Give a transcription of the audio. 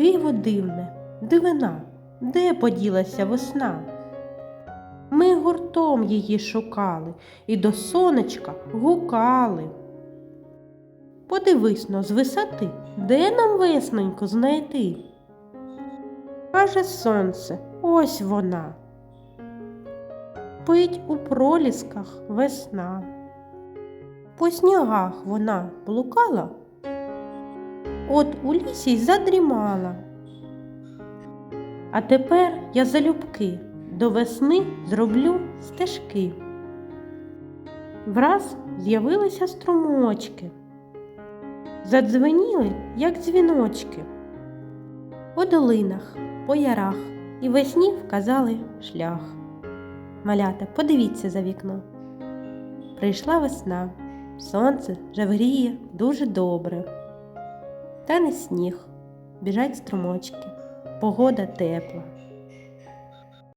Диво дивне, дивина, де поділася весна? Ми гуртом її шукали і до сонечка гукали. Подивись но з висоти, де нам весненьку знайти? Каже сонце, ось вона. Пить у пролісках весна. По снігах вона блукала, от у лісі й задрімала. А тепер я залюбки до весни зроблю стежки. Враз з'явилися струмочки, задзвеніли, як дзвіночки. По долинах, по ярах і весні вказали шлях. Малята, подивіться за вікно. Прийшла весна, сонце вже гріє дуже добре. Та не сніг, біжать струмочки, погода тепла.